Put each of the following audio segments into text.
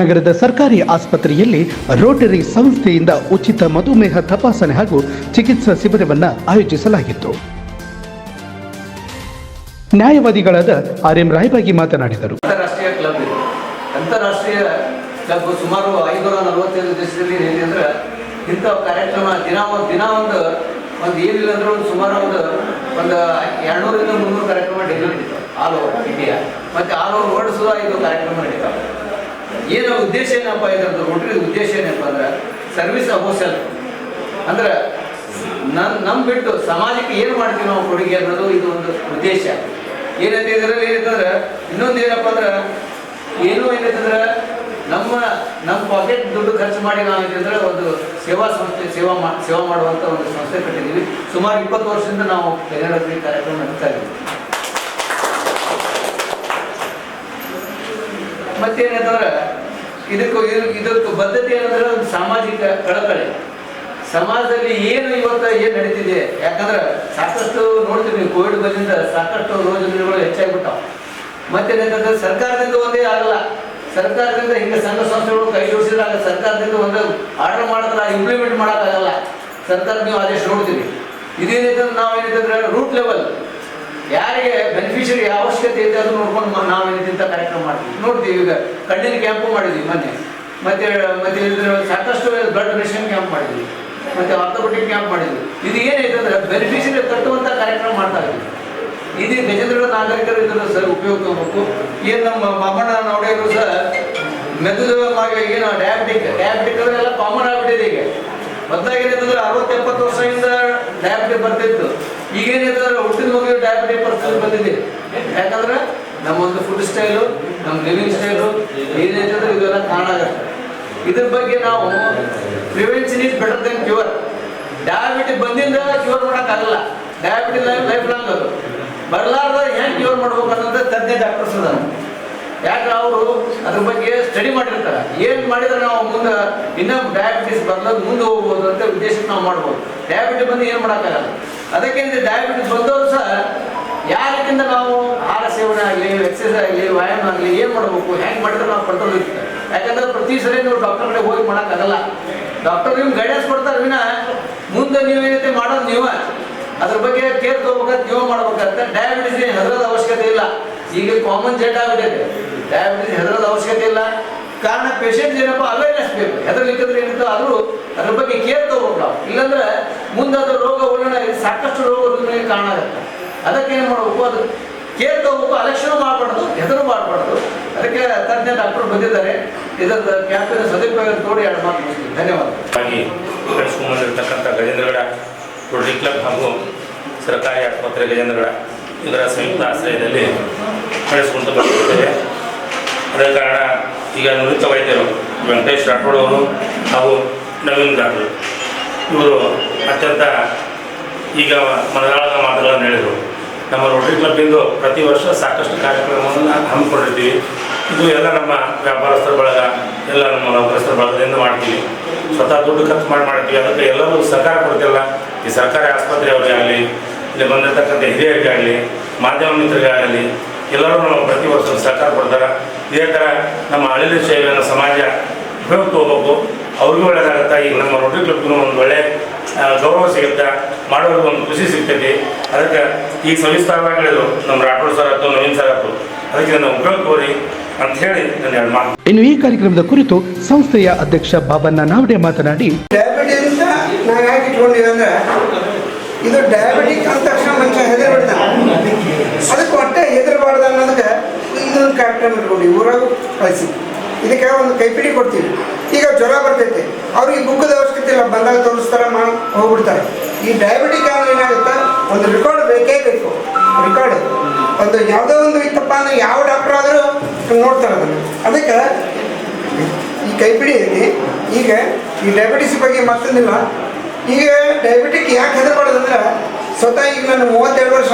ನಗರದ ಸರ್ಕಾರಿ ಆಸ್ಪತ್ರೆಯಲ್ಲಿ ರೋಟರಿ ಸಂಸ್ಥೆಯಿಂದ ಉಚಿತ ಮಧುಮೇಹ ತಪಾಸಣೆ ಹಾಗೂ ಚಿಕಿತ್ಸಾ ಶಿಬಿರವನ್ನು ಆಯೋಜಿಸಲಾಗಿತ್ತು. ನ್ಯಾಯವಾದಿಗಳಾದ ಆರ್ ಎಂ ರಾಯ್ಬಾಗಿ ಮಾತನಾಡಿದರು. ಅಂತಾರಾಷ್ಟ್ರೀಯ ಕ್ಲಬ್ ಅಂತಾರಾಷ್ಟ್ರೀಯ ಕ್ಲಬ್ ಸುಮಾರು ಐನೂರ ನಲವತ್ತೈದು ದೇಶದಲ್ಲಿ ಏನಿದೆ ಅಂದ್ರೆ ಇಂಥ ಕಾರ್ಯಕ್ರಮ ದಿನ ಒಂದು ದಿನ ಒಂದು ಒಂದು ಏನಿಲ್ಲ ಅಂದ್ರೆ ಒಂದು ಸುಮಾರು ಒಂದು ಒಂದು ಎರಡುನೂರಿಂದ ಮುನ್ನೂರು ಕಾರ್ಯಕ್ರಮ ಡೈಲಿ ನಡೀತಾವೆ ಆಲ್ ಓವರ್ ಇಂಡಿಯಾ ಮತ್ತೆ ಆಲ್ ಓವರ್ ವರ್ಲ್ಡ್ ಸಹ ಇದು ಕಾರ್ಯಕ್ರಮ ನಡೀತಾವೆ ಏನು ಉದ್ದೇಶ ಏನಪ್ಪ ಇದ್ರದ್ದು ರೋಟರಿ ಉದ್ದೇಶ ಏನಪ್ಪ ಅಂದ್ರೆ ಸರ್ವಿಸ್ ಅಬೋಸೆಲ್ ಅಂದ್ರೆ ನನ್, ನಮ್ ಬಿಟ್ಟು ಸಮಾಜಕ್ಕೆ ಏನು ಮಾಡ್ತೀವಿ ನಾವು ಕೊಡುಗೆ ಅನ್ನೋದು ಇದು ಒಂದು ಉದ್ದೇಶ. ಏನಂತ ಇದರಲ್ಲಿ ಏನಂತಂದ್ರೆ, ಇನ್ನೊಂದು ಏನಪ್ಪ ಅಂದ್ರೆ, ಏನು ಏನಂತಂದ್ರೆ ನಮ್ಮ ನಮ್ಮ ಪಾಕೆಟ್ ದುಡ್ಡು ಖರ್ಚು ಮಾಡಿ ನಾವು ಏನಂದ್ರೆ ಒಂದು ಸೇವಾ ಸಂಸ್ಥೆ, ಸೇವಾ ಮಾ, ಸೇವಾ ಮಾಡುವಂಥ ಒಂದು ಸಂಸ್ಥೆ ಕಟ್ಟಿದ್ದೀವಿ ಸುಮಾರು ಇಪ್ಪತ್ತು ವರ್ಷದಿಂದ ನಾವು ಕಲ್ಯಾಣದಲ್ಲಿ ಕಾರ್ಯಕ್ರಮ ನಡೀತಾ ಇದ್ದೀವಿ ಮತ್ತೇನಂತಂದ್ರೆ ಇದಕ್ಕೂ ಇದು- ಇದಕ್ಕೆ ಬದ್ಧತೆ ಏನಂದ್ರೆ ಒಂದು ಸಾಮಾಜಿಕ ಕಳಕಳಿ. ಸಮಾಜದಲ್ಲಿ ಏನು ಇವತ್ತು ಏನು ನಡೀತಿದೆ? ಯಾಕಂದ್ರೆ ಸಾಕಷ್ಟು ನೋಡ್ತೀವಿ ಕೋವಿಡ್ ಬಂದಿಂದ ಸಾಕಷ್ಟು ರೋಜನೆಗಳು ಹೆಚ್ಚಾಗ್ಬಿಟ್ಟಾವ. ಮತ್ತೇನಂತಂದ್ರೆ ಸರ್ಕಾರದಿಂದ ಒಂದೇ ಆಗಲ್ಲ. ಸರ್ಕಾರದಿಂದ ಹಿಂಗೆ ಸಂಘ ಸಂಸ್ಥೆಗಳು ಕೈ ಜೋಡಿಸಿದಾಗ ಸರ್ಕಾರದಿಂದ ಒಂದು ಆರ್ಡರ್ ಮಾಡಿದ್ರೆ ಇಂಪ್ಲಿಮೆಂಟ್ ಮಾಡೋಕ್ಕಾಗಲ್ಲ. ಸರ್ಕಾರ ನೀವು ಆದೇಶ ನೋಡ್ತೀವಿ. ಇದೇನಿದ್ರೆ ನಾವು ಏನಂತಂದ್ರೆ ರೂಟ್ ಲೆವೆಲ್ ಯಾರಿಗೆ ಬೆನಿಫಿಷರಿ ಅವಶ್ಯಕತೆ ಇದೆ ಅದು ನೋಡ್ಕೊಂಡು ನಾವು ಇಂಥ ಕಾರ್ಯಕ್ರಮ ಮಾಡ್ತೀವಿ. ನೋಡ್ತೀವಿ, ಈಗ ಕಣ್ಣಿನ ಕ್ಯಾಂಪು ಮಾಡಿದ್ವಿ ಮೊನ್ನೆ. ಮತ್ತೆ ಮತ್ತೆ ಸಾಕಷ್ಟು ಬ್ಲಡ್ ಡೊನೇಷನ್ ಕ್ಯಾಂಪ್ ಮಾಡಿದ್ವಿ. ಮತ್ತೆ ಆರ್ಥೋಪೆಟಿಕ್ ಕ್ಯಾಂಪ್ ಮಾಡಿದ್ವಿ. ಇದು ಏನೈತೆ ಅಂದ್ರೆ ಬೆನಿಫಿಷರಿ ತಟ್ಟುವಂಥ ಕಾರ್ಯಕ್ರಮ ಮಾಡ್ತಾ ಇದ್ವಿ. ಇದು ಗಜೇಂದ್ರ ನಾಗರಿಕರು ಇದನ್ನು ಸರ್ ಉಪಯೋಗ ತಗೋಬೇಕು ಏನು ನಮ್ಮ ಮಾಮಣ್ಣ ನೋಡಿದ್ರು ಸಹ ಮೆದುಳು ಏನು ಡಯಾಬಿಟಿಕ್ ಡಯಾಬಿಟಿಕ್ ಎಲ್ಲ ಕಾಮನ್ ಆಗ್ಬಿಟ್ಟಿದೆ ಈಗ. ಮೊದಲಾಗ ಏನಂತಂದ್ರೆ ಅರವತ್ತು ಎಪ್ಪತ್ತು ವರ್ಷದಿಂದ ಡಯಾಬಿಟಿಕ್ ಬರ್ತಿತ್ತು. ಈಗ ಏನಿದ್ರೆ ಹುಟ್ಟಿದ ಮಗುವಿಗೆ ಡಯಾಬಿಟಿಕ್ ಪರಿಸ್ಥಿತಿ ಬಂದಿದೆ. ಯಾಕಂದ್ರೆ ನಮ್ಮ ಒಂದು ಫುಡ್ ಸ್ಟೈಲು ನಮ್ಮ ಲಿವಿಂಗ್ ಸ್ಟೈಲು ಏನೈತಂದ್ರೆ ಇದೆಲ್ಲ ಕಾರಣ ಆಗುತ್ತೆ. ಇದ್ರ ಬಗ್ಗೆ ನಾವು prevention is better than cure diabetic ಬಂದಿಂದ cure ಮಾಡೋಕ್ಕಾಗಲ್ಲ ಡಯಾಬಿಟಿಕ್ ಲೈಫ್ ಲೈಫ್ ಲಾಂಗ್ ಅದು. ಬರಲಾರ್ದ ಹೆಂಗೆ ಕ್ಯೂರ್ ಮಾಡ್ಬೇಕು ಅನ್ನೋದು ತಜ್ಞ ಡಾಕ್ಟರ್ಸ್ ಅದಾನ ಯಾಕೆ ಅವರು ಅದ್ರ ಬಗ್ಗೆ ಸ್ಟಡಿ ಮಾಡಿರ್ತಾರೆ. ಏನು ಮಾಡಿದ್ರೆ ನಾವು ಮುಂದೆ ಇನ್ನೊಂದು ಡಯಾಬಿಟಿಸ್ ಬರಲಾರ್ದು ಮುಂದೆ ಹೋಗ್ಬೋದು ಅಂತ ಉದ್ದೇಶ ನಾವು ಮಾಡ್ಬೋದು. ಡಯಾಬಿಟಿ ಬಂದು ಏನು ಮಾಡೋಕ್ಕಾಗಲ್ಲ. ಅದಕ್ಕೆ ಡಯಾಬಿಟಿಸ್ ಬಂದವರು ಸಹ ಯಾರಕ್ಕಿಂತ ನಾವು ಆಹಾರ ಸೇವನೆ ಆಗಲಿ ಎಕ್ಸಸೈಸ್ ಆಗಲಿ, ವ್ಯಾಯಾಮ ಆಗಲಿ, ಏನು ಮಾಡಬೇಕು ಹೆಂಗೆ ಮಾಡಿದ್ರೆ ನಾವು ಕಂಟ್ರೋಲ್ ಇರ್ತೀವಿ ಯಾಕಂದ್ರೆ ಪ್ರತಿ ಸರಿ ನೀವು ಡಾಕ್ಟರ್ ಕಡೆ ಹೋಗಿ ಮಾಡೋಕ್ಕಾಗಲ್ಲ. ಡಾಕ್ಟರ್ ನಿಮ್ಗೆ ಗೈಡೆನ್ಸ್ ಕೊಡ್ತಾರೆ ವಿನ, ಮುಂದೆ ನೀವು ಏನೈತೆ ಮಾಡೋದು ನೀವ. ಅದ್ರ ಬಗ್ಗೆ ಕೇರ್ ತಗೋಬೇಕಂತ ನೀವು ಮಾಡ್ಬೇಕಂತ ಡಯಾಬಿಟಿಸ್ ಹೆದರದ ಅವಶ್ಯಕತೆ ಇಲ್ಲ. ಈಗ ಕಾಮನ್ ಜೆಟ್ ಆಗಿದೆ. ಡಯಾಬಿಟಿಸ್ ಹೆದರದ ಅವಶ್ಯಕತೆ ಇಲ್ಲ. ಕಾರಣ ಪೇಷಂಟ್ ಏನಪ್ಪ? ಅವೇರ್ನೆಸ್ ಬೇಕು. ಹೆದರ್ಲಿಕ್ಕಂದ್ರೆ ಏನಿತ್ತು? ಆದರೂ ಅದ್ರ ಬಗ್ಗೆ ಕೇರ್ ತಗೋಬೇಕು ನಾವು. ಇಲ್ಲಾಂದ್ರೆ ಮುಂದೆ ರೋಗ ಉಲ್ಬಣ ಸಾಕಷ್ಟು ರೋಗ ಉಲ್ಬಣಕ್ಕೆ ಕಾರಣ ಆಗುತ್ತೆ. ಅದಕ್ಕೆ ಏನು ಮಾಡಬೇಕು? ಅದು ಕೇರ್ ತಗೋಬೇಕು. ಅಲಕ್ಷಣ ಮಾಡಬಾರ್ದು, ಹೆದರು ಮಾಡಬಾರ್ದು. ಅದಕ್ಕೆ ತಜ್ಞ ಡಾಕ್ಟರ್ ಬಂದಿದ್ದಾರೆ. ಇದರ ಕ್ಯಾಂಪಿನ ಸದುಪಯೋಗ ತೋಡಿ ಎರಡು ಮಾತು ಧನ್ಯವಾದ. ಗಜೇಂದ್ರಗಡ ಕ್ಲಬ್ ಹಾಗೂ ಸರ್ಕಾರಿ ಆಸ್ಪತ್ರೆ ಗಜೇಂದ್ರಗಡ ಇದರ ಸಂಯುಕ್ತ ಆಶ್ರಯದಲ್ಲಿ ನಡೆಸಿಕೊಂಡು ಬಂದಿದ್ದೇವೆ. ಅದೇ ಕಾರಣ ಈಗ ನುರಿತ ವೈದ್ಯರು ವೆಂಕಟೇಶ್ ರಾಠೋಡ್ ಅವರು ಹಾಗೂ ನವೀನ್ ರಾಠೋಡ್, ಇವರು ಅತ್ಯಂತ ಈಗ ಮನದಾಳದ ಮಾತುಗಳನ್ನು ಹೇಳಿದರು. ನಮ್ಮ ರೋಟರಿ ಕ್ಲಬ್ಬಿಂದು ಪ್ರತಿ ವರ್ಷ ಸಾಕಷ್ಟು ಕಾರ್ಯಕ್ರಮವನ್ನು ಹಮ್ಮಿಕೊಂಡಿರ್ತೀವಿ. ಇದು ಎಲ್ಲ ನಮ್ಮ ವ್ಯಾಪಾರಸ್ಥರ ಬಳಗ, ಎಲ್ಲ ನಮ್ಮ ನೌಕರಸ್ಥರ ಬಳಗದಿಂದ ಮಾಡ್ತೀವಿ. ಸ್ವತಃ ದುಡ್ಡು ಖರ್ಚು ಮಾಡಿ ಮಾಡ್ತೀವಿ. ಅದಕ್ಕೆ ಎಲ್ಲರೂ ಸರ್ಕಾರ ಕೊಡ್ತಿಲ್ಲ. ಈ ಸರ್ಕಾರಿ ಆಸ್ಪತ್ರೆಯವರಿಗೆ ಆಗಲಿ, ಇಲ್ಲಿ ಬಂದಿರತಕ್ಕಂಥ ಹಿರಿಯರಿಗೆ ಆಗಲಿ, ಮಾಧ್ಯಮ ಮಿತ್ರರಿಗೆ ಆಗಲಿ ಎಲ್ಲರೂ ನಮ್ಮ ಪ್ರತಿ ವರ್ಷ ಸಹಕಾರ ಕೊಡ್ತಾರೆ. ಇದೇ ಥರ ನಮ್ಮ ಹಳ್ಳಿ ಸೇವೆಯನ್ನು ಸಮಾಜ ಉಪಯೋಗ ಹೋಗ್ಬೇಕು. ಅವ್ರಿಗೂ ಒಳ್ಳೆಯದಾಗುತ್ತೆ ಈಗ ನಮ್ಮ ರೋಟರಿ ಕ್ಲಬ್ಗೂ ಒಂದು ಒಳ್ಳೆ ಗೌರವ ಸಿಗುತ್ತೆ. ಮಾಡೋರಿಗೆ ಒಂದು ಖುಷಿ ಸಿಗ್ತೈತಿ. ಅದಕ್ಕೆ ಈ ಸವಿಸ್ತಾರವಾಗಿ ಹೇಳಿದ್ರು ನಮ್ಮ ರಾಠೋಡ್ ಸರ್ ಆಯ್ತು ನವೀನ್ ಸರ್ ಆಯ್ತು ಅದಕ್ಕೆ ನನ್ನ ಉಪಯೋಗ ತೋರಿ ಅಂತ ಹೇಳಿ ನನ್ನ ಎರಡು ಮಾತು. ಇನ್ನು ಈ ಕಾರ್ಯಕ್ರಮದ ಕುರಿತು ಸಂಸ್ಥೆಯ ಅಧ್ಯಕ್ಷ ಬಾಬಣ್ಣ ನಾವಡೆ ಮಾತನಾಡಿ. ಡಯಾಬಿಟಿಸ್ ನಾವು ಯಾಕೆ ಇಟ್ಕೊಂಡಿವಿ ಅಂದ್ರೆ ಇದು ಡಯಾಬಿಟಿಕ್ ಅಂತ ತಕ್ಷಣ ಮನುಷ್ಯ ಹೆದರ್ಬಿಡ್ತಾನೆ. ಅದಕ್ಕೆ ಇದೊಂದು ಇಟ್ಕೊಂಡು ಊರಾಗೂ ಕಳಿಸಿ. ಇದಕ್ಕೆ ಒಂದು ಕೈಪಿಡಿ ಕೊಡ್ತೀವಿ. ಈಗ ಜ್ವರ ಬರ್ತೈತೆ. ಅವ್ರಿಗೆ ಬುಕ್ಕದ ಅವಶ್ಯಕತೆ ಇಲ್ಲ. ಬಂದಾಗ ತೋರಿಸ್ತಾರೆ, ಮಾಡಿ, ಹೋಗ್ಬಿಡ್ತಾರೆ. ಈ ಡಯಾಬಿಟಿಕ್ ಆದ್ರೆ ಏನಾಗುತ್ತೆ? ಒಂದು ರೆಕಾರ್ಡ್ ಬೇಕೇ ಬೇಕು. ರೆಕಾರ್ಡ್ ಒಂದು ಯಾವುದೋ ಒಂದು ಇತ್ತಪ್ಪ ಅಂದ್ರೆ ಯಾವ ಡಾಕ್ಟರ್ ಆದರೂ ನೋಡ್ತಾರೆ ಅದನ್ನು. ಅದಕ್ಕೆ ಈ ಕೈಪಿಡಿಯಲ್ಲಿ ಈಗ ಈ ಡಯಾಬಿಟಿಸ್ ಬಗ್ಗೆ ಮತ್ತೊಂದಿಲ್ಲ. ಈಗ ಡಯಾಬಿಟಿಕ್ ಯಾಕೆ ಹೆದರ್ಬಾರ್ದು ಸ್ವತಃ ಈಗ ನಾನು ಮೂವತ್ತೆರಡು ವರ್ಷ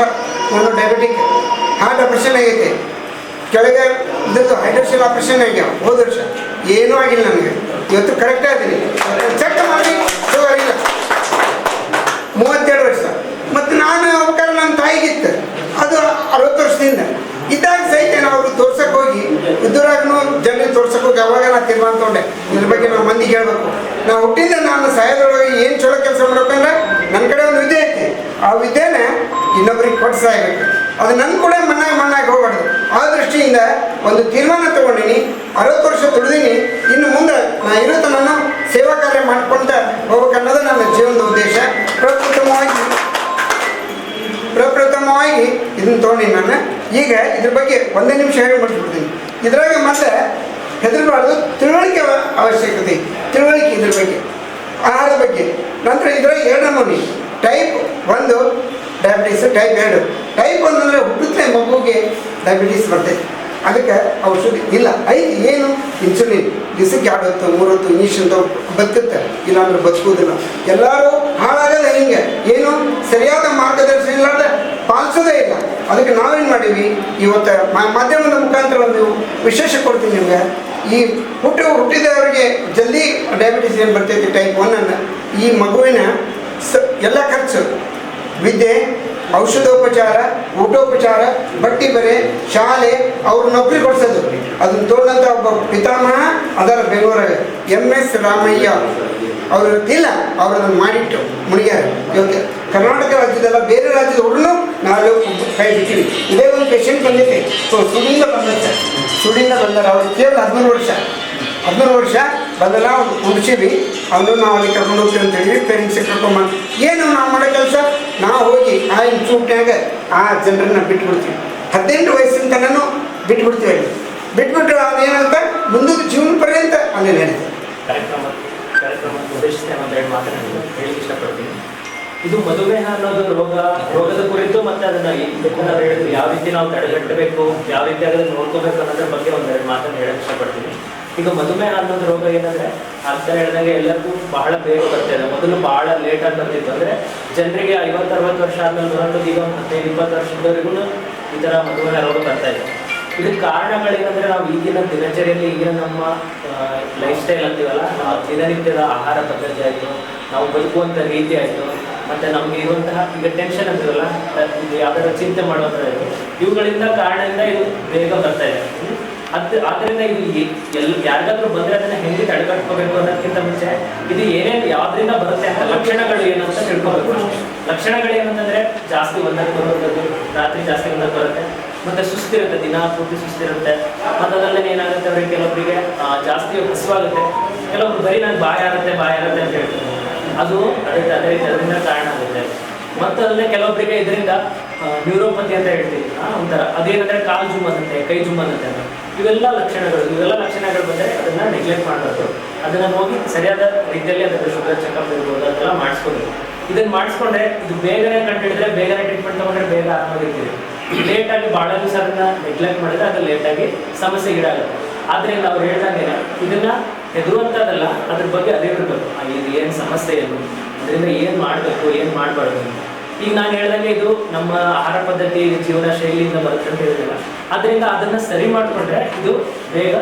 ನಾನು ಡಯಾಬಿಟಿಕ್ ಹಾರ್ಟ್ ಆಪ್ರೇಷನ್ ಆಗೈತೆ. ಕೆಳಗೆ ಇದ್ದು ಹೈಡ್ರೋಸಿಲ್ ಆಪರೇಷನ್ ಆಗ್ಯಾವ ಹೋದ ವರ್ಷ. ಏನೂ ಆಗಿಲ್ಲ ನನಗೆ ಇವತ್ತು ಕರೆಕ್ಟ್ ಆಗಿದೆ ಚೆಕ್ ಮಾಡಿ. ಶುಗರ್ ಇಲ್ಲ ಮೂವತ್ತೆರಡು ವರ್ಷ. ಮತ್ತು ನಾನು ಅವಕಾರ ನನ್ನ ತಾಯಿಗಿತ್ತು. ಅದು ಅರವತ್ತು ವರ್ಷದಿಂದ. ಇದ್ದಾಗ ಸಹಿತ ನಾವು ಅವ್ರಿಗೆ ತೋರ್ಸಕ್ಕೆ ಹೋಗಿ ಇದ್ದರಾಗೂ ಜನರಿಗೆ ತೋರ್ಸಕ್ಕೆ ಹೋಗಿ, ಅವಾಗ ನಾನು ತೀರ್ಮಾನ ತೊಗೊಂಡೆ. ಇದ್ರ ಬಗ್ಗೆ ನಾವು ಮಂದಿಗೆ ಹೇಳ್ಬೇಕು. ನಾವು ಹುಟ್ಟಿದ ನಾನು ಸಾಯೋದ್ರೊಳಗೆ ಏನು ಚಲೋ ಕೆಲಸ ಮಾಡ್ಬೇಕಂದ್ರೆ ನನ್ನ ಕಡೆ ಒಂದು ವಿದ್ಯೆ ಐತಿ. ಆ ವಿದ್ಯೆನ ಇನ್ನೊಬ್ರಿಗೆ ಕೊಟ್ಟು ಅದು ನನ್ನ ಕೂಡ ಮಣ್ಣಾಗಿ ಮಣ್ಣಾಗಿ ಹೋಗಬಾರ್ದು. ಆ ದೃಷ್ಟಿಯಿಂದ ಒಂದು ತೀರ್ಮಾನ ತಗೊಂಡಿನಿ, ಅರವತ್ತು ವರ್ಷ ದುಡಿದೀನಿ ಇನ್ನು ಮುಂದೆ ನಾ ಇರುತ್ತ ನಾನು ಸೇವಾ ಕಾರ್ಯ ಮಾಡ್ಕೊಂತ ಹೋಗ್ಬೇಕನ್ನೋದು ನನ್ನ ಜೀವನದ ಉದ್ದೇಶ. ಪ್ರಪ್ರಥಮವಾಗಿ ಪ್ರಪ್ರಥಮವಾಗಿ ಇದನ್ನು ತೊಗೊಂಡಿನಿ ನಾನು. ಈಗ ಇದ್ರ ಬಗ್ಗೆ ಒಂದೇ ನಿಮಿಷ ಹೇಳಿ ಮಾಡಿಬಿಡ್ತೀನಿ ಇದ್ರಾಗ ಮತ್ತೆ ಹೆದರಬಾರ್ದು, ತಿಳುವಳಿಕೆ ಅವ- ಅವಶ್ಯಕತೆ ತಿಳುವಳಿಕೆ ಇದ್ರ ಬಗ್ಗೆ. ಆಹಾರದ ಬಗ್ಗೆ. ನಂತರ ಇದ್ರಾಗ ಎರಡು ನಮೂನಿ ಟೈಪ್ ಒಂದು ಡಯಾಬಿಟೀಸ್ ಟೈಪ್ ಎರಡು. ಟೈಪ್ ಒನ್ ಅಂದರೆ ಹುಟ್ಟುತ್ತೆ ಮಗುಗೆ ಡಯಾಬಿಟೀಸ್ ಬರ್ತೈತೆ. ಅದಕ್ಕೆ ಔಷಧಿ ಇಲ್ಲ. ಐದು ಏನು? ಇನ್ಸುಲಿನ್ ದಿವಸಕ್ಕೆ ಎರಡು ಹೊತ್ತು ಮೂರು ಹೊತ್ತು ಇಂಜೆಕ್ಷನ್ ಬದುಕುತ್ತೆ. ಇಲ್ಲಾಂದ್ರೆ ಬದುಕುವುದಿಲ್ಲ. ಎಲ್ಲರೂ ಹಾಳಾಗಲ್ಲ ಹಿಂಗೆ. ಏನು? ಸರಿಯಾದ ಮಾರ್ಗದರ್ಶನ ಇಲ್ಲಾಂದ್ರೆ ಪಾಲಿಸೋದೇ ಇಲ್ಲ. ಅದಕ್ಕೆ ನಾವೇನು ಮಾಡೀವಿ ಇವತ್ತು ಮಾಧ್ಯಮದ ಮುಖಾಂತರ ಒಂದು ವಿಶೇಷ ಕೊಡ್ತೀನಿ ನಿಮಗೆ. ಈ ಹುಟ್ಟು ಹುಟ್ಟಿದವರಿಗೆ ಜಲ್ದಿ ಡಯಾಬಿಟಿಸ್ ಏನು ಬರ್ತೈತಿ ಟೈಪ್ ಒನ್ನನ್ನು ಈ ಮಗುವಿನ ಸ ಎಲ್ಲ ಖರ್ಚು. ವಿದ್ಯೆ ಔಷಧೋಪಚಾರ, ಊಟೋಪಚಾರ, ಬಟ್ಟಿ ಬರೆ, ಶಾಲೆ, ಅವ್ರು ನೌಕರಿ ಕೊಡಿಸೋದು. ಅದನ್ನು ತೋರಿದಂಥ ಒಬ್ಬ ಪಿತಾಮಹ ಅದರ ಬೆಂಗಳೂರಾಗ ಎಂ ಎಸ್ ರಾಮಯ್ಯ ಅವರು ಇಲ್ಲ ಅವರನ್ನು ಮಾಡಿಟ್ಟು ಮುಣಿಗ್ಯಾರ ಇವತ್ತು ಕರ್ನಾಟಕ ರಾಜ್ಯದಲ್ಲ, ಬೇರೆ ರಾಜ್ಯದ ಹುಡುಗನು ನಾವು ಕೈ ಬಿಟ್ಟಿವಿ ಇದೇ ಒಂದು ಪೇಷಂಟ್ ಬಂದಿದೆ. ಸೊ ಸುಳಿಂದ ಬಂದತ್ತೆ ಸುಳಿಂದ ಬಂದಾರ ಅವ್ರು ಕೇವಲ ಹದಿಮೂರು ವರ್ಷ. ಹದಿಮೂರು ವರ್ಷ ಬಂದಲ್ಲ, ಅವ್ರು ಮುಡಿಸಿವಿ ಅವನು ನಾವು ಅಲ್ಲಿ ಕರ್ಕೊಂಡು ಹೋಗ್ತೀವಿ ಅಂತ ಹೇಳಿ ಪೇರೆಂಟ್ಸಿಗೆ ಕರ್ಕೊಂಬಂದು ಏನು ನಾವು ಮಾಡೋ ಕೆಲಸ? ನಾವು ಹೋಗಿ ಆ ಇನ್ಸ್ಟಿಟ್ಯೂಟ್ನಾಗ ಆ ಜನರನ್ನ ಬಿಟ್ಬಿಡ್ತೀವಿ ಹದಿನೆಂಟು ವಯಸ್ಸಿನ ತನೂ ಬಿಟ್ಬಿಡ್ತೀವಿ ಅಲ್ಲಿ ಬಿಟ್ಬಿಟ್ಟು ಅದೇನಂತ ಮುಂದಿನ ಜೀವನ ಪರ್ಯಂತ ಅಲ್ಲಿ ನಡೀತದೆ ಇದು ಮಧುಮೇಹ ಅನ್ನೋದು ರೋಗ, ರೋಗದ ಕುರಿತು ಮತ್ತೆ ಅದನ್ನ ನಾವು ಹೇಳಿದ್ವಿ ಯಾವ ರೀತಿ ನಾವು ತಡೆಗಟ್ಟಬೇಕು, ಯಾವ ರೀತಿ ಅದನ್ನ ನೋಡ್ಕೋಬೇಕು ಅನ್ನೋದ್ರ ಬಗ್ಗೆ ಒಂದೆರಡು ಮಾತನ್ನು ಹೇಳಕ್ ಇಷ್ಟಪಡ್ತೀನಿ. ಈಗ ಮಧುಮೇಹ ಅನ್ನೋದು ರೋಗ ಏನಂದ್ರೆ ಅಂತ ಹೇಳಿದಂಗೆ ಎಲ್ಲರಿಗೂ ಬಹಳ ಬೇಗ ಬರ್ತಿದೆ ಮೊದಲು ಬಹಳ ಲೇಟ್ ಆಗಿ ಬರ್ತಿತ್ತು ಅಂದ್ರೆ ಜನರಿಗೆ ಐವತ್ತು, ಅರವತ್ತು ವರ್ಷ ಆದ್ಮೇಲೆ ಬರೋದು ಈಗ ಹದಿನೈದು, ಇಪ್ಪತ್ತು ವರ್ಷದವರೆಗೂ ಈ ತರ ಮಧುಮೇಹ ರೋಗ ಬರ್ತಾ ಇದೆ. ಇದಕ್ಕೆ ಕಾರಣಗಳೇನಂದ್ರೆ ನಾವು ಈಗಿನ ದಿನಚರಿಯಲ್ಲಿ, ಈಗಿನ ನಮ್ಮ ಲೈಫ್ ಸ್ಟೈಲ್ ಅಂತೀವಲ್ಲ ನಾವು ದಿನನಿತ್ಯದ ಆಹಾರ ಪದ್ಧತಿ ಆಯಿತು, ನಾವು ಬದುಕುವಂಥ ರೀತಿ ಆಯಿತು, ಮತ್ತೆ ನಮ್ಗೆ ಇರುವಂತಹ ಈಗ ಟೆನ್ಷನ್ ಅಂತೀವಲ್ಲ ಇದು ಯಾವ್ದಾದ್ರು ಚಿಂತೆ ಮಾಡುವಂಥದ್ದು ಇವುಗಳಿಂದ ಕಾರಣದಿಂದ ಇದು ಬೇಗ ಬರ್ತಾ ಇದೆ. ಅದ್ ಆದ್ರಿಂದ ಇದು ಎಲ್ಲಿ ಎಲ್ ಯಾರಿಗಾದ್ರೂ ಬಂದ್ರೆ ಅದನ್ನ ಹೆಂಗೆ ತಡೆಗಟ್ಕೋಬೇಕು ಅನ್ನೋದಕ್ಕಿಂತ ಮುಂಚೆ ಇದು ಏನೇನು ಯಾವ್ದ್ರಿಂದ ಬರುತ್ತೆ ಅಂತ ಲಕ್ಷಣಗಳು ಏನು ಅಂತ ತಿಳ್ಕೊಬೇಕು ಲಕ್ಷಣಗಳು ಏನಂತಂದ್ರೆ ಜಾಸ್ತಿ ಒಂದಕ್ಕೆ ಬರುವಂಥದ್ದು, ರಾತ್ರಿ ಜಾಸ್ತಿ ಒಂದಕ್ಕೆ ಬರುತ್ತೆ, ಮತ್ತೆ ಸುಸ್ತಿರುತ್ತೆ, ದಿನ ಪೂರ್ತಿ ಸುಸ್ತಿರುತ್ತೆ. ಮತ್ತೆ ಅದರಲ್ಲಿ ಏನಾಗುತ್ತೆ ಅವ್ರಿಗೆ ಕೆಲವೊಬ್ಬರಿಗೆ ಜಾಸ್ತಿ ಹಸುವಾಗುತ್ತೆ. ಕೆಲವೊಬ್ರು ಬರೀ ನಂಗೆ ಬಾಯ ಆಗುತ್ತೆ ಬಾಯ ಆಗುತ್ತೆ ಅಂತ ಹೇಳ್ತಾರೆ. ಅದು ಅದಕ್ಕೆ ಅದೇ ಅದರಿಂದ ಕಾರಣ ಆಗುತ್ತೆ. ಮತ್ತೆ ಅಲ್ಲದೆ ಕೆಲವೊಬ್ಬರಿಗೆ ಇದರಿಂದ ನ್ಯೂರೋಪತಿ ಅಂತ ಹೇಳ್ತೀವಿ. ಒಂಥರ. ಅದೇನಂದ್ರೆ ಕಾಲು ಜುಮ್ ಅನ್ನತ್ತೆ ಕೈ ಜುಮ್ಮದಂತೆ ಅಂತ. ಇವೆಲ್ಲ ಲಕ್ಷಣಗಳು. ಇವೆಲ್ಲ ಲಕ್ಷಣಗಳು ಬಂದರೆ ಅದನ್ನ ನೆಗ್ಲೆಕ್ಟ್ ಮಾಡಬಾರ್ದು. ಅದನ್ನ ಹೋಗಿ ಸರಿಯಾದ ರೀತಿಯಲ್ಲಿ ಅದರ ಶುಗರ್ ಚೆಕಪ್ ಇರ್ಬೋದು, ಅದೆಲ್ಲ ಮಾಡಿಸ್ಕೋಬೇಕು. ಇದನ್ನ ಮಾಡಿಸ್ಕೊಂಡ್ರೆ ಇದು ಬೇಗನೆ ಕಂಡುಹಿಡಿದ್ರೆ ಬೇಗನೆ ಟ್ರೀಟ್ಮೆಂಟ್ ತಗೊಂಡ್ರೆ ಬೇಗ ಆರಾಮಾಗಿರ್ತೀವಿ ಲೇಟಾಗಿ ಭಾಳ ದಿವಸ ಅದನ್ನ ನೆಗ್ಲೆಕ್ಟ್ ಮಾಡಿದ್ರೆ ಅದು ಲೇಟಾಗಿ ಸಮಸ್ಯೆಗೀಡಾಗುತ್ತೆ ಆದ್ದರಿಂದ ಅವ್ರು ಹೇಳ್ದಂಗೆ ಇದನ್ನ ಹೆದರುವಂಥದ್ದಲ್ಲ ಅದ್ರ ಬಗ್ಗೆ ಅರಿವಿರಬೇಕು ಇದು ಏನು ಸಮಸ್ಯೆ ಏನು? ಅದರಿಂದ ಏನು ಮಾಡಬೇಕು, ಏನು ಮಾಡಬಾರ್ದು ಈಗ ನಾನು ಹೇಳ್ದಂಗೆ ಇದು ನಮ್ಮ ಆಹಾರ ಪದ್ಧತಿ ಜೀವನ ಶೈಲಿಯಿಂದ ಬರುತ್ತೆ ಅಂತ ಅದರಿಂದ ಅದನ್ನ ಸರಿ ಮಾಡಿಕೊಂಡ್ರೆ ಇದು ಬೇಗ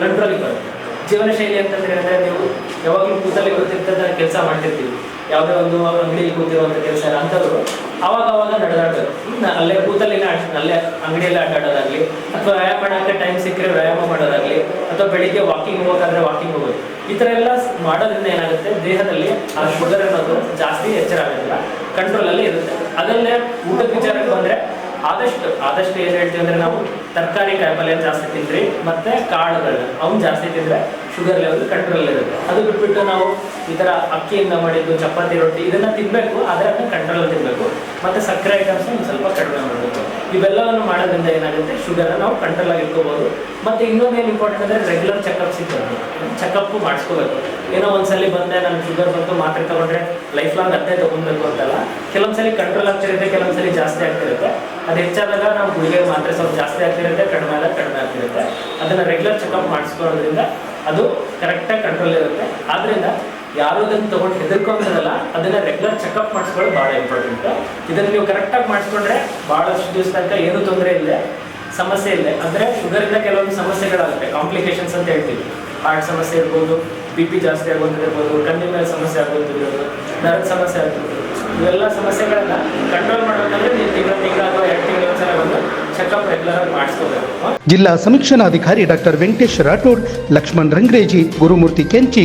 ಕಂಟ್ರೋಲಿಗೆ ಬರುತ್ತೆ. ಜೀವನ ಶೈಲಿ ಅಂತಂದ್ರೆ ಹೇಳಿದ್ರೆ ನೀವು ಯಾವಾಗಲೂ ಕೂತಲ್ಲಿ ಗೊತ್ತಿರ್ತದ ಕೆಲಸ ಮಾಡ್ತಿರ್ತೀವಿ. ಯಾವುದೇ ಒಂದು ಅಂಗಡಿಯಲ್ಲಿ ಕೂತಿರುವಂಥ ಕೆಲಸ ಅಂಥವ್ರು ಅವಾಗ ಅವಾಗ ನಡೆದಾಡಬೇಕು. ಅಲ್ಲೇ ಕೂತಲ್ಲಿನ ಅಲ್ಲೇ ಅಂಗಡಿಯಲ್ಲಿ ಆಟಾಡೋದಾಗ್ಲಿ ಅಥವಾ ವ್ಯಾಯಾಮ ಮಾಡೋಕ್ಕೆ ಟೈಮ್ ಸಿಕ್ಕರೆ ವ್ಯಾಯಾಮ ಮಾಡೋದಾಗ್ಲಿ ಅಥವಾ ಬೆಳಿಗ್ಗೆ ವಾಕಿಂಗ್ ಹೋಗೋಕ್ಕಾದ್ರೆ ವಾಕಿಂಗ್ ಹೋಗೋದು. ಈ ಥರ ಎಲ್ಲ ಮಾಡೋದ್ರಿಂದ ಏನಾಗುತ್ತೆ? ದೇಹದಲ್ಲಿ ಆ ಶುಗರ್ ಅನ್ನೋದು ಜಾಸ್ತಿ ಎಚ್ಚರ ಆಗೋದಿಲ್ಲ. ಕಂಟ್ರೋಲಲ್ಲಿ ಇರುತ್ತೆ. ಅದನ್ನೇ ಊಟದ ವಿಚಾರಕ್ಕೆ ಬಂದರೆ ಆದಷ್ಟು ಆದಷ್ಟು ಏನು ಹೇಳ್ತೀವಿ ಅಂದ್ರೆ ನಾವು ತರಕಾರಿ ಕಾಯಿಪಲ್ಯ ಜಾಸ್ತಿ ತಿಂದ್ರಿ ಮತ್ತೆ ಕಾಳುಗಳನ್ನ. ಅವ್ನು ಜಾಸ್ತಿ ತಿಂದ್ರೆ ಶುಗರ್ ಲೆವೆಲ್ ಕಂಟ್ರೋಲ್ ಇರುತ್ತೆ. ಅದು ಬಿಟ್ಬಿಟ್ಟು ನಾವು ಈ ಥರ ಅಕ್ಕಿಯಿಂದ ಮಾಡಿದ್ದು, ಚಪಾತಿ ರೊಟ್ಟಿ ಇದನ್ನ ತಿನ್ನಬೇಕು ಆದರೆ ಅದನ್ನ ಕಂಟ್ರೋಲ್ ತಿನ್ನಬೇಕು ಮತ್ತೆ ಸಕ್ಕರೆ ಐಟಮ್ಸ್ ಒಂದು ಸ್ವಲ್ಪ ಕಡಿಮೆ ಮಾಡಬೇಕು. ಇವೆಲ್ಲವನ್ನು ಮಾಡೋದ್ರಿಂದ ಏನಾಗುತ್ತೆ? ಶುಗರನ್ನು ನಾವು ಕಂಟ್ರೋಲ್ ಆಗಿ ಇಟ್ಕೋಬಹುದು. ಮತ್ತೆ ಇನ್ನೊಂದು ಏನು ಇಂಪಾರ್ಟೆಂಟ್ ಅಂದರೆ ರೆಗ್ಯುಲರ್ ಚೆಕಪ್ ಸಿಗ್ತದೆ. ಚೆಕಪ್ಪು ಮಾಡಿಸ್ಕೋಬೇಕು. ಏನೋ ಒಂದ್ಸಲಿ ಬಂದೆ, ನಾನು ಶುಗರ್ ಬಂತು, ಮಾತ್ರೆ ತಗೊಂಡ್ರೆ ಲೈಫ್ ಲಾಂಗ್ ಅದೇ ತಗೊಬೇಕು ಅಂತಲ್ಲ. ಕೆಲವೊಂದ್ಸಲಿ ಕಂಟ್ರೋಲ್ ಆಗ್ತಿರುತ್ತೆ, ಕೆಲವೊಂದ್ಸಲಿ ಜಾಸ್ತಿ ಆಗ್ತಿರುತ್ತೆ. ಅದು ಹೆಚ್ಚಾದಾಗ ನಾವು ಗುಳಿಗೆ ಮಾತ್ರೆ ಸ್ವಲ್ಪ ಜಾಸ್ತಿ ಆಗ್ತಿರುತ್ತೆ, ಕಡಿಮೆ ಆದಾಗ ಕಡಿಮೆ ಆಗ್ತಿರುತ್ತೆ. ಅದನ್ನ ರೆಗ್ಯುಲರ್ ಚೆಕಪ್ ಮಾಡಿಸ್ಕೊಳ್ಳೋದ್ರಿಂದ ಅದು ಕರೆಕ್ಟಾಗಿ ಕಂಟ್ರೋಲ್ ಇರುತ್ತೆ. ಆದ್ರಿಂದ ಯಾರು ಅದನ್ನು ತಗೊಂಡು ಹೆದರ್ಕೊಂತಿರಲ್ಲ, ಅದನ್ನ ರೆಗ್ಯುಲರ್ ಚೆಕಪ್ ಮಾಡಿಸ್ಕೊಳ್ಳೋದು ಭಾಳ ಇಂಪಾರ್ಟೆಂಟ್ ಇದನ್ನ ನೀವು ಕರೆಕ್ಟಾಗಿ ಮಾಡಿಸ್ಕೊಂಡ್ರೆ ಬಹಳಷ್ಟು ದಿವಸ ತನಕ ಏನೂ ತೊಂದರೆ ಇಲ್ಲ ಸಮಸ್ಯೆ ಇಲ್ಲ ಅಂದರೆ ಶುಗರಿಂದ ಕೆಲವೊಂದು ಸಮಸ್ಯೆಗಳಾಗುತ್ತೆ ಕಾಂಪ್ಲಿಕೇಶನ್ಸ್ ಅಂತ ಹೇಳ್ತೀವಿ. ಹಾರ್ಟ್ ಸಮಸ್ಯೆ ಇರ್ಬೋದು ಬಿ ಪಿ ಜಾಸ್ತಿ ಆಗುವಂಥದ್ದು ಇರ್ಬೋದು, ಕಣ್ಣಿನ ಮೇಲೆ ಸಮಸ್ಯೆ ಆಗುವಂತದ್ದು ಇರ್ಬೋದು, ನರದ ಸಮಸ್ಯೆ ಆಗ್ತಿರ್ಬೋದು ಇವೆಲ್ಲ ಸಮಸ್ಯೆಗಳನ್ನ ಕಂಟ್ರೋಲ್ ಮಾಡಬೇಕಂದ್ರೆ ನೀವು ತಿಂಗಳ ತಿಂಗಳ ಅಥವಾ ಎರಡು ತಿಂಗಳ ಒಂದ್ಸಲ ಬಂದು ಚೆಕಪ್ ರೆಗ್ಯುಲರ್ ಮಾಡಿಸ್ಕೋಬೇಕು. ಜಿಲ್ಲಾ ಸಮೀಕ್ಷಣಾಧಿಕಾರಿ ಡಾಕ್ಟರ್ ವೆಂಕಟೇಶ್ ರಾಠೋಡ್, ಲಕ್ಷ್ಮಣ್ ರಂಗ್ರೇಜಿ, ಗುರುಮೂರ್ತಿ ಕೆಂಚಿ,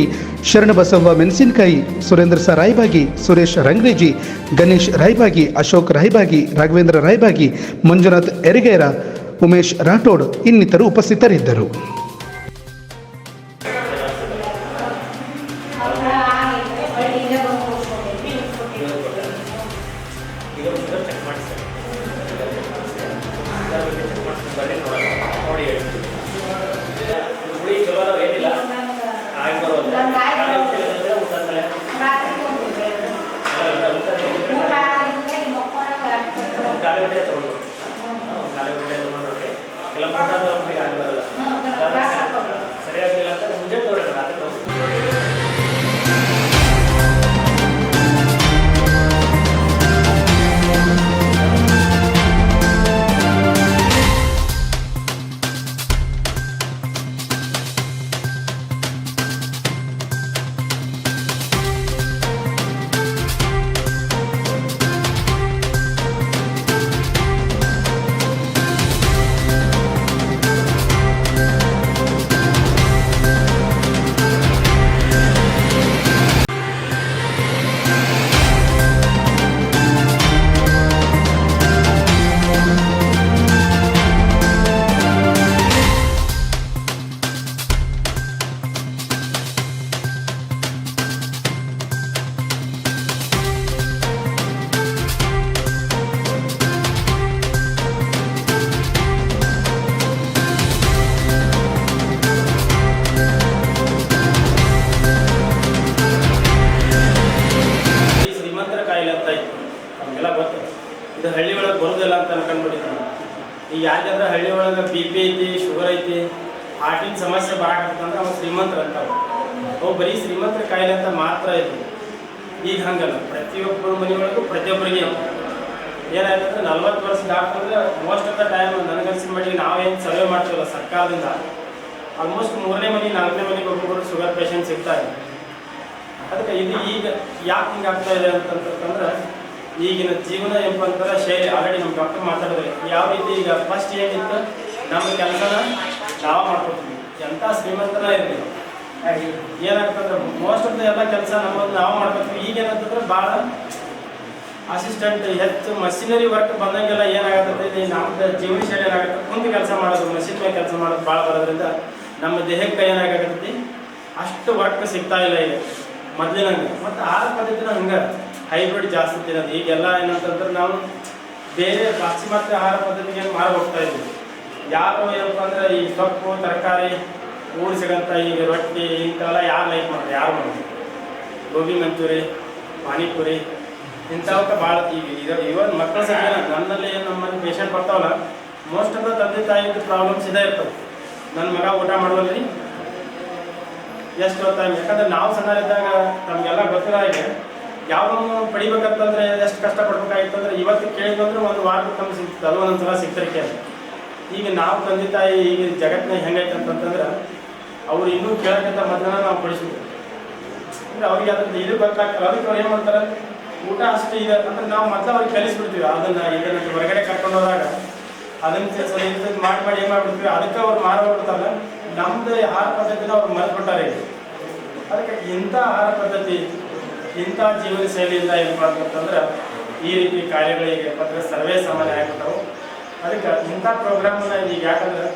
ಶರಣಬಸವ್ವ ಮೆಣಸಿನಕಾಯಿ, ಸುರೇಂದ್ರ ಸ ರಾಯ್ಬಾಗಿ, ಸುರೇಶ್ ರಂಗ್ರೇಜಿ, ಗಣೇಶ್ ರಾಯ್ಬಾಗಿ, ಅಶೋಕ್ ರಾಯ್ಬಾಗಿ, ರಾಘವೇಂದ್ರ ರಾಯ್ಬಾಗಿ, ಮಂಜುನಾಥ್ ಎರಿಗೇರ, ಉಮೇಶ್ ರಾಠೋಡ್ ಇನ್ನಿತರು ಉಪಸ್ಥಿತರಿದ್ದರು. ಕಾಲೇ ಬಿಟ್ಟೆ ತಗೊಂಡು ಕಾಲೇ ಬಿಟ್ಟೆ ತಗೊಂಡ್ರೆ ಎಲ್ಲ ಸಮಸ್ಯೆ ಬರಾಕತ್ತಂದ್ರೆ ಅವ್ನು ಶ್ರೀಮಂತರ ಅಂತಾವ. ಅವು ಬರೀ ಶ್ರೀಮಂತರ ಕಾಯಿಲೆ ಅಂತ ಮಾತ್ರ ಐತಿ ಈಗ ಹಂಗಲ್ಲ. ಪ್ರತಿಯೊಬ್ಬರ ಮನೆಯೊಳಗೂ ಪ್ರತಿಯೊಬ್ಬರಿಗೆ ಏನಾಯ್ತಂದ್ರೆ ನಲ್ವತ್ತು ವರ್ಷ ಡಾಕ್ಟ್ರಂದ್ರೆ ಮೋಸ್ಟ್ ಆಫ್ ದ ಟೈಮ್ ನನಗನ್ಸಿದ ಮಟ್ಟಿಗೆ ನಾವೇನು ಸರ್ವೆ ಮಾಡ್ತೀವಲ್ಲ ಸರ್ಕಾರದಿಂದ ಆಲ್ಮೋಸ್ಟ್ ಮೂರನೇ ಮನೆ, ನಾಲ್ಕನೇ ಮನೆಗೆ ಒಬ್ಬೊಬ್ಬರು ಶುಗರ್ ಪೇಷಂಟ್ ಸಿಗ್ತಾರೆ ಅದಕ್ಕೆ ಇದು ಈಗ ಯಾಕೆ ಹಿಂಗೆ ಆಗ್ತಾ ಇದೆ ಅಂತಂತಂದ್ರೆ, ಈಗಿನ ಜೀವನ ಎಂಬಂತರ ಶೈಲಿ ಆಲ್ರೆಡಿ ನಮ್ಮ ಡಾಕ್ಟರ್ ಮಾತಾಡಿದ್ರೆ ಯಾವ ರೀತಿ ಈಗ ಫಸ್ಟ್ ಏನಿತ್ತು, ನಮ್ಮ ಕೆಲಸನ ನಾವು ಮಾಡ್ಕೊತೀವಿ. ಎಂಥ ಶ್ರೀಮಂತರ ಇರಲಿ. ಏನಾಗ್ತಂದ್ರೆ ಮೋಸ್ಟ್ ಆಫ್ ದ ಎಲ್ಲ ಕೆಲಸ ನಮ್ಮದು ನಾವು ಮಾಡ್ಕೊತೀವಿ. ಈಗ ಏನಂತಂದ್ರೆ ಭಾಳ ಅಸಿಸ್ಟೆಂಟ್ ಹೆಚ್ಚು ಮಷಿನರಿ ವರ್ಕ್ ಬಂದಂಗೆಲ್ಲ ಏನಾಗತ್ತೆ ನಮ್ದು ಜೀವನ ಶೈಲಿ ಏನಾಗುತ್ತೆ ಕುಂತು ಕೆಲಸ ಮಾಡೋದು ಮಷಿನ್ ಮೇಲೆ ಕೆಲಸ ಮಾಡೋದು ಭಾಳ ಬರೋದ್ರಿಂದ ನಮ್ಮ ದೇಹಕ್ಕೆ ಏನಾಗತ್ತೆ ಅಷ್ಟು ವರ್ಕ್ ಸಿಗ್ತಾ ಇಲ್ಲ ಈಗ. ಮೊದಲಿನಂಗೆ. ಮತ್ತು ಆ ಪದ್ಧತಿ ಹಂಗೆ. ಹೈಬ್ರಿಡ್ ಜಾಸ್ತಿ ತಿನ್ನೋದು. ಈಗೆಲ್ಲ ಏನಂತಂದ್ರೆ ನಾವು ಬೇರೆ ಪಾಶ್ಚಿಮಾತ್ಯ ಆಹಾರ ಪದ್ಧತಿಗೆ ಮಾರು ಹೋಗ್ತಾ ಇದ್ವಿ ಯಾರು ಏನಪ್ಪ ಅಂದ್ರೆ ಈ ಸೊಪ್ಪು, ತರಕಾರಿ, ಊರು ಸಿಗಂತ ಈಗ ರೊಟ್ಟಿ, ಇಂಥವೆಲ್ಲ ಯಾರು ಲೈಕ್ ಮಾಡ್ತಾರೆ? ಯಾರು ಮಾಡ್ತಾರೆ? ಗೋಬಿ ಮಂಚೂರಿ, ಪಾನಿಪುರಿ ಇಂಥವಕ್ಕೆ ಭಾಳ ಈಗ ಇವನ್ ಮಕ್ಕಳ ಸಂಖ್ಯೆ ನನ್ನಲ್ಲಿ ನಮ್ಮಲ್ಲಿ ಪೇಷಂಟ್ ಬರ್ತಾವಲ್ಲ ಮೋಸ್ಟ್ ಆಫ್ ದ ತಂದೆ ತಾಯಿದು ಪ್ರಾಬ್ಲಮ್ಸ್ ಇದೇ ಇರ್ತವೆ ನನ್ನ ಮಗ ಊಟ ಮಾಡುವಲ್ಲಿ ಎಷ್ಟು ಹೊತ್ತಾಗಿ ಯಾಕಂದ್ರೆ ನಾವು ಸಣ್ಣರಿದ್ದಾಗ ನಮಗೆಲ್ಲ ಗೊತ್ತಿಲ್ಲ ಈಗ ಯಾವನು ಪಡಿಬೇಕಂತಂದ್ರೆ ಎಷ್ಟು ಕಷ್ಟಪಡ್ಬೇಕಾಗಿತ್ತಂದ್ರೆ ಇವತ್ತು ಕೇಳಿದ್ರೆ ಒಂದು ವಾರ ನಮ್ಗೆ ಸಿಗ್ತದೆ. ಅದು ಒಂದೊಂದ್ಸಲ ಸಿಕ್ತರಿಕೆ ಸಿಗ್ತಿರಕ್ಕೆ ಈಗ ನಾವು ತಂದೆ ತಾಯಿ ಈಗ ಜಗತ್ತಿನಾಗ ಹೆಂಗೈತೆ ಅಂತಂತಂದ್ರೆ ಅವ್ರು ಇನ್ನೂ ಕೇಳೋಕ್ಕಿಂತ ಮಧ್ಯಾಹ್ನ ನಾವು ಪಡಿಸ್ಬೇಕು ಅಂದ್ರೆ ಅವ್ರಿಗೆ ಅದ್ರ ಇದು ಗೊತ್ತಾಗ್ತಲ್ಲ ಅದಕ್ಕೆ ಅವ್ರು ಏನು ಮಾಡ್ತಾರೆ? ಊಟ ಅಷ್ಟೇ ಇದೆ ಅಂದ್ರೆ ನಾವು ಮತ್ತೆ ಅವ್ರಿಗೆ ಕಲಿಸ್ಬಿಡ್ತೀವಿ. ಅದನ್ನ ಇದನ್ನ ಹೊರಗಡೆ ಕರ್ಕೊಂಡು ಹೋದಾಗ ಅದನ್ನ ಸ್ವಲ್ಪ ಮಾಡಿ ಮಾಡಿ ಏನು ಮಾಡ್ಬಿಡ್ತೀವಿ? ಅದಕ್ಕೆ ಅವ್ರು ಮಾರ್ಬಿಡ್ತಾರಲ್ಲ ನಮ್ದು ಆಹಾರ ಪದ್ಧತಿನ ಅವ್ರು ಮರೆತ್ಬಿಟ್ಟಾರೆ ಅದಕ್ಕೆ ಇಂಥ ಆಹಾರ ಪದ್ಧತಿ ಇಂಥ ಜೀವನ ಶೈಲಿಯಿಂದ ಏನು ಮಾಡ್ಬೇಕಂತಂದ್ರೆ ಈ ರೀತಿ ಕಾಯಿಲೆಗಳಿಗೆ ಪತ್ರ ಸರ್ವೇ ಸಾಮಾನ್ಯ ಆಗ್ಬಿಟ್ಟವು. ಅದಕ್ಕೆ ಇಂಥ ಪ್ರೋಗ್ರಾಮ್ ಈಗ ಯಾಕಂದ್ರೆ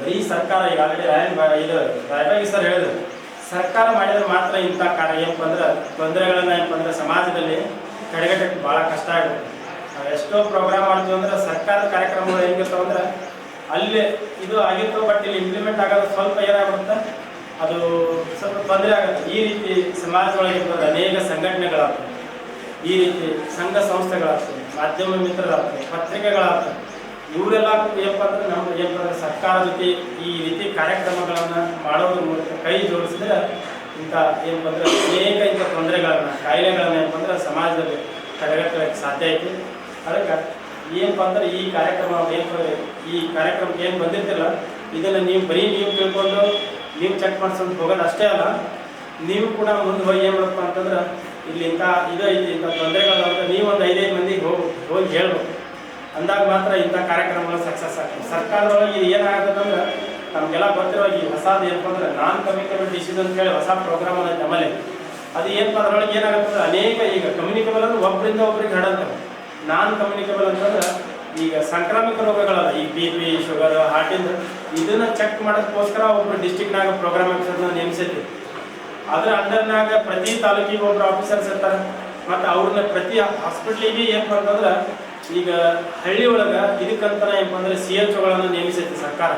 ಬರೀ ಸರ್ಕಾರ ಈಗ ಆಲ್ರೆಡಿ ರಾಯನ್ ಬಾ ಇದು ರಾಯಬಾಗಿ ಸರ್ ಹೇಳಿದ್ರು. ಸರ್ಕಾರ ಮಾಡಿದ್ರೆ ಮಾತ್ರ ಇಂಥ ಕಾರ್ಯ. ಏನಪ್ಪ ಅಂದ್ರೆ ತೊಂದರೆಗಳನ್ನ ಏನಪ್ಪ ಅಂದ್ರೆ ಸಮಾಜದಲ್ಲಿ ಕಡೆಗಟ್ಟಕ್ಕೆ ಭಾಳ ಕಷ್ಟ ಆಗುತ್ತೆ. ನಾವು ಎಷ್ಟೋ ಪ್ರೋಗ್ರಾಮ್ ಮಾಡ್ತೀವಿ ಅಂದ್ರೆ ಸರ್ಕಾರದ ಕಾರ್ಯಕ್ರಮಗಳು ಹೆಂಗಿರ್ತಾವ ಅಂದ್ರೆ ಅಲ್ಲಿ ಇದು ಆಗಿತ್ತು ಬಟ್ ಇಲ್ಲಿ ಇಂಪ್ಲಿಮೆಂಟ್ ಆಗೋದು ಸ್ವಲ್ಪ ಏನಾಗುತ್ತೆ? ಅದು ಸ್ವಲ್ಪ ತೊಂದರೆ ಆಗುತ್ತೆ. ಈ ರೀತಿ ಸಮಾಜದೊಳಗೆ ಅನೇಕ ಸಂಘಟನೆಗಳಾಗ್ತವೆ. ಈ ರೀತಿ ಸಂಘ ಸಂಸ್ಥೆಗಳಾಗ್ತವೆ. ಮಾಧ್ಯಮ ಮಿತ್ರರಾಗ್ತದೆ ಪತ್ರಿಕೆಗಳಾಗ್ತವೆ ಇವರೆಲ್ಲ ಏನಪ್ಪ ಅಂದ್ರೆ ನಮ್ಮ ಏನಪ್ಪ ಸರ್ಕಾರ ಜೊತೆ ಈ ರೀತಿ ಕಾರ್ಯಕ್ರಮಗಳನ್ನು ಮಾಡೋದ್ರ ಮೂಲಕ ಕೈ ಜೋಡಿಸಿದ್ರೆ ಇಂಥ ಏನಪ್ಪ ಅನೇಕ ಇಂಥ ತೊಂದರೆಗಳನ್ನ, ಕಾಯಿಲೆಗಳನ್ನ ಏನಪ್ಪ ಅಂದ್ರೆ ಸಮಾಜದಲ್ಲಿ ತಡೆಗಟ್ಟಲಿಕ್ಕೆ ಸಾಧ್ಯ ಐತಿ. ಅದಕ್ಕೆ ಏನಪ್ಪ ಅಂದ್ರೆ ಈ ಕಾರ್ಯಕ್ರಮ ಏನಪ್ಪ ಈ ಕಾರ್ಯಕ್ರಮಕ್ಕೆ ಏನು ಬಂದಿರ್ತಿಲ್ಲ, ಇದನ್ನು ನೀವು ಬರೀ ನೀವು ತಿಳ್ಕೊಂಡು, ನೀವು ಚೆಕ್ ಮಾಡ್ಸ್ಕೊಂಡು ಹೋಗೋದು ಅಷ್ಟೇ ಅಲ್ಲ, ನೀವು ಕೂಡ ಮುಂದೆ ಹೋಗಿ ಏನು ಮಾಡಪ್ಪ ಅಂತಂದ್ರೆ ಇಲ್ಲಿ ಇಂಥ ಇದು ಐತಿ, ಇಂಥ ತೊಂದರೆಗಳು ಅಂತ ನೀವು ಒಂದು ಐದೈದು ಮಂದಿಗೆ ಹೋಗಿ ಹೋಗಿ ಹೇಳ್ಬೇಕು ಅಂದಾಗ ಮಾತ್ರ ಇಂಥ ಕಾರ್ಯಕ್ರಮಗಳು ಸಕ್ಸಸ್ ಆಗ್ತದೆ ಸರ್ಕಾರದೊಳಗೆ ಇದು ಏನಾಗ್ತದಂದ್ರೆ ನಮಗೆಲ್ಲ ಗೊತ್ತಿರೋ ಈ ಹೊಸದು ಏನಪ್ಪ ಅಂದ್ರೆ ನಾನ್ ಕಮ್ಯುನಿಕಬಲ್ ಡಿಸೀಸ್ ಅಂತ ಹೇಳಿ ಹೊಸ ಪ್ರೋಗ್ರಾಮ್ ಅದ ಅದು ಏನಪ್ಪ ಅದರೊಳಗೆ ಏನಾಗುತ್ತೆ ಅನೇಕ ಈಗ ಕಮ್ಯುನಿಕಬಲ್ ಅಂದ್ರೆ ಒಬ್ಬರಿಂದ ಒಬ್ರಿಗೆ ಹರಡಂತವೆ ನಾನ್ ಕಮ್ಯುನಿಕಬಲ್ ಅಂತಂದ್ರೆ ಈಗ ಸಾಂಕ್ರಾಮಿಕ ರೋಗಗಳಲ್ಲ, ಈ ಬಿ ಪಿ ಶುಗರ್ ಹಾರ್ಟಿಂದ ಇದನ್ನ ಚೆಕ್ ಮಾಡೋದಕ್ಕೋಸ್ಕರ ಒಬ್ರು ಡಿಸ್ಟಿಕ್ನಾಗ ಪ್ರೋಗ್ರಾಮ್ ಆಫೀಸರ್ನ ನೇಮಿಸೈತಿ. ಅದ್ರ ಅಂಡರ್ನಾಗ ಪ್ರತಿ ತಾಲೂಕಿಗೆ ಒಬ್ರು ಆಫೀಸರ್ಸ್ ಇರ್ತಾರೆ. ಮತ್ತು ಅವ್ರನ್ನ ಪ್ರತಿ ಹಾಸ್ಪಿಟ್ಲಿಗೆ ಏನಪ್ಪ ಅಂತಂದ್ರೆ ಈಗ ಹಳ್ಳಿ ಒಳಗೆ ಇದಕ್ಕಂತ ಏನಪ್ಪ ಅಂದ್ರೆ ಸಿ ಎಚ್ ನೇಮಿಸೈತಿ ಸರ್ಕಾರ.